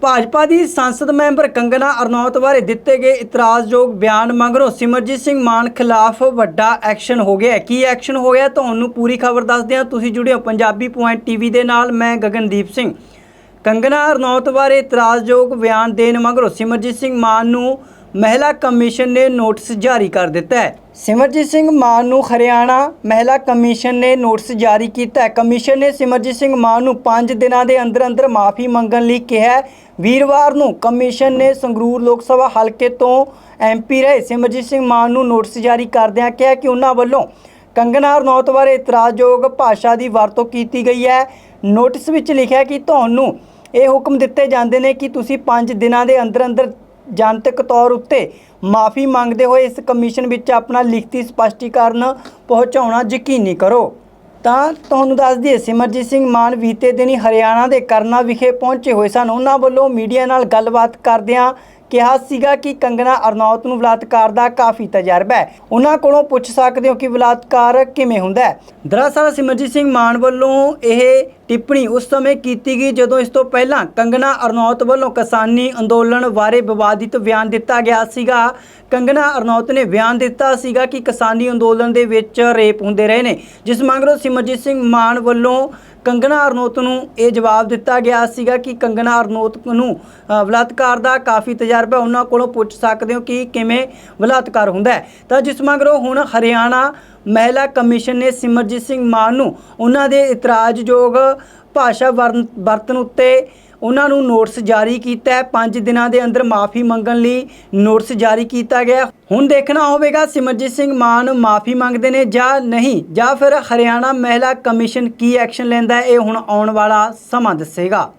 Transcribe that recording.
ਭਾਜਪਾ ਦੀ ਸੰਸਦ ਮੈਂਬਰ ਕੰਗਨਾ ਅਰਨੌਤ ਬਾਰੇ ਦਿੱਤੇ ਗਏ ਇਤਰਾਜ਼ਯੋਗ ਬਿਆਨ ਮਗਰੋਂ ਸਿਮਰਜੀਤ ਸਿੰਘ ਮਾਨ ਖਿਲਾਫ ਵੱਡਾ ਐਕਸ਼ਨ ਹੋ ਗਿਆ ਕੀ ਐਕਸ਼ਨ ਹੋ ਗਿਆ ਤੁਹਾਨੂੰ ਪੂਰੀ ਖਬਰ ਦੱਸਦੇ ਹਾਂ ਤੁਸੀਂ ਜੁੜੇ ਹੋ ਪੰਜਾਬੀ ਪੁਆਇੰਟ ਟੀਵੀ ਦੇ ਨਾਲ, ਮੈਂ ਗਗਨਦੀਪ ਸਿੰਘ। ਕੰਗਨਾ ਅਰਨੌਤ ਬਾਰੇ ਇਤਰਾਜ਼ਯੋਗ ਬਿਆਨ ਦੇਣ ਮਗਰੋਂ ਸਿਮਰਜੀਤ ਸਿੰਘ ਮਾਨ ਨੂੰ ਮਹਿਲਾ ਕਮਿਸ਼ਨ ਨੇ ਨੋਟਿਸ ਜਾਰੀ ਕਰ ਦਿੱਤਾ ਹੈ। ਸਿਮਰਜੀਤ ਸਿੰਘ ਮਾਨ ਨੂੰ ਹਰਿਆਣਾ ਮਹਿਲਾ ਕਮਿਸ਼ਨ ਨੇ ਨੋਟਿਸ ਜਾਰੀ ਕੀਤਾ ਹੈ। ਕਮਿਸ਼ਨ ਨੇ ਸਿਮਰਜੀਤ ਸਿੰਘ ਮਾਨ ਨੂੰ 5 ਦਿਨਾਂ ਦੇ ਅੰਦਰ ਅੰਦਰ ਮਾਫੀ ਮੰਗਣ ਲਈ ਕਿਹਾ ਵੀਰਵਾਰ ਨੂੰ ਕਮਿਸ਼ਨ ਨੇ ਸੰਗਰੂਰ ਲੋਕ ਸਭਾ ਹਲਕੇ ਤੋਂ ਐਮਪੀ ਰਹੇ ਸਿਮਰਜੀਤ ਸਿੰਘ ਮਾਨ ਨੂੰ ਨੋਟਿਸ ਜਾਰੀ ਕਰਦਿਆਂ ਕਿਹਾ ਕਿ ਉਹਨਾਂ ਵੱਲੋਂ ਕੰਗਨਾ ਰਣੌਤ ਬਾਰੇ ਇਤਰਾਜ਼ਯੋਗ ਭਾਸ਼ਾ ਦੀ ਵਰਤੋਂ ਕੀਤੀ ਗਈ ਹੈ। ਨੋਟਿਸ ਵਿੱਚ ਲਿਖਿਆ ਕਿ ਤੁਹਾਨੂੰ ਇਹ ਹੁਕਮ ਦਿੱਤੇ ਜਾਂਦੇ ਨੇ ਕਿ ਤੁਸੀਂ 5 ਦਿਨਾਂ ਦੇ ਅੰਦਰ ਅੰਦਰ ਜਨਤਕ ਤੌਰ ਉੱਤੇ ਮਾਫੀ ਮੰਗਦੇ ਹੋਏ ਇਸ ਕਮਿਸ਼ਨ ਵਿੱਚ ਆਪਣਾ ਲਿਖਤੀ ਸਪਸ਼ਟੀਕਰਨ ਪਹੁੰਚਾਉਣਾ ਯਕੀਨੀ ਕਰੋ। ਤਾਂ ਤੁਹਾਨੂੰ ਦੱਸ ਦਈਏ, ਸਿਮਰਜੀਤ ਸਿੰਘ ਮਾਨ ਬੀਤੇ ਦਿਨੀ ਹਰਿਆਣਾ ਦੇ ਕਰਨਾ ਵਿਖੇ ਪਹੁੰਚੇ ਹੋਏ ਸਨ। ਉਹਨਾਂ ਵੱਲੋਂ ਮੀਡੀਆ ਨਾਲ ਗੱਲਬਾਤ ਕਰਦਿਆਂ ਕਿਹਾ ਸੀਗਾ ਕਿ ਕੰਗਨਾ ਅਰਨੌਤ ਨੂੰ ਬਲਾਤਕਾਰ ਦਾ ਕਾਫੀ ਤਜਰਬਾ ਹੈ। ਉਹਨਾਂ ਕੋਲੋਂ ਪੁੱਛ ਸਕਦੇ ਹੋ ਕਿ ਬਲਾਤਕਾਰ ਕਿਵੇਂ ਹੁੰਦਾ ਹੈ। ਦਰਅਸਲ ਸਿਮਰਜੀਤ ਸਿੰਘ ਮਾਨ ਵੱਲੋਂ ਇਹ ਟਿੱਪਣੀ ਉਸ ਸਮੇਂ ਕੀਤੀ ਗਈ ਜਦੋਂ ਇਸ ਤੋਂ ਪਹਿਲਾਂ ਕੰਗਨਾ ਅਰਨੌਤ ਵੱਲੋਂ ਕਿਸਾਨੀ ਅੰਦੋਲਨ ਬਾਰੇ ਵਿਵਾਦਿਤ ਬਿਆਨ ਦਿੱਤਾ ਗਿਆ ਸੀਗਾ। ਕੰਗਨਾ ਅਰਨੌਤ ਨੇ ਬਿਆਨ ਦਿੱਤਾ ਸੀਗਾ ਕਿ ਕਿਸਾਨੀ ਅੰਦੋਲਨ ਦੇ ਵਿੱਚ ਰੇਪ ਹੁੰਦੇ ਰਹੇ ਨੇ। ਜਿਸ ਮਗਰੋਂ ਸਿਮਰਜੀਤ ਸਿੰਘ ਮਾਨ ਵੱਲੋਂ ਕੰਗਨਾ ਅਰਨੋਤ ਨੂੰ ਇਹ ਜਵਾਬ ਦਿੱਤਾ ਗਿਆ ਸੀਗਾ ਕਿ ਕੰਗਨਾ ਅਰਨੋਤ ਨੂੰ ਬਲਾਤਕਾਰ ਦਾ ਕਾਫੀ ਤਜਰਬਾ ਉਹਨਾਂ ਕੋਲੋਂ ਪੁੱਛ ਸਕਦੇ ਹੋ ਕਿ ਕਿਵੇਂ ਬਲਾਤਕਾਰ ਹੁੰਦਾ ਹੈ। ਤਾਂ ਜਿਸ ਮਗਰੋਂ ਹੁਣ ਹਰਿਆਣਾ ਮਹਿਲਾ ਕਮਿਸ਼ਨ ਨੇ ਸਿਮਰਜੀਤ ਸਿੰਘ ਮਾਨ ਨੂੰ ਉਹਨਾਂ ਦੇ ਇਤਰਾਜ਼ਯੋਗ ਭਾਸ਼ਾ ਵਰਨ- ਵਰਤਨ ਉੱਤੇ ਉਹਨਾਂ ਨੂੰ ਨੋਟਿਸ ਜਾਰੀ ਕੀਤਾ ਹੈ। 5 ਦਿਨਾਂ ਦੇ ਅੰਦਰ ਮਾਫੀ ਮੰਗਣ ਲਈ ਨੋਟਿਸ ਜਾਰੀ ਕੀਤਾ ਗਿਆ। ਹੁਣ ਦੇਖਣਾ ਹੋਵੇਗਾ ਸਿਮਰਜੀਤ ਸਿੰਘ ਮਾਨ ਮਾਫੀ ਮੰਗਦੇ ਨੇ ਜਾਂ ਨਹੀਂ, ਜਾਂ ਫਿਰ ਹਰਿਆਣਾ ਮਹਿਲਾ ਕਮਿਸ਼ਨ ਕੀ ਐਕਸ਼ਨ ਲੈਂਦਾ ਹੈ, ਇਹ ਹੁਣ ਆਉਣ ਵਾਲਾ ਸਮਾਂ ਦੱਸੇਗਾ।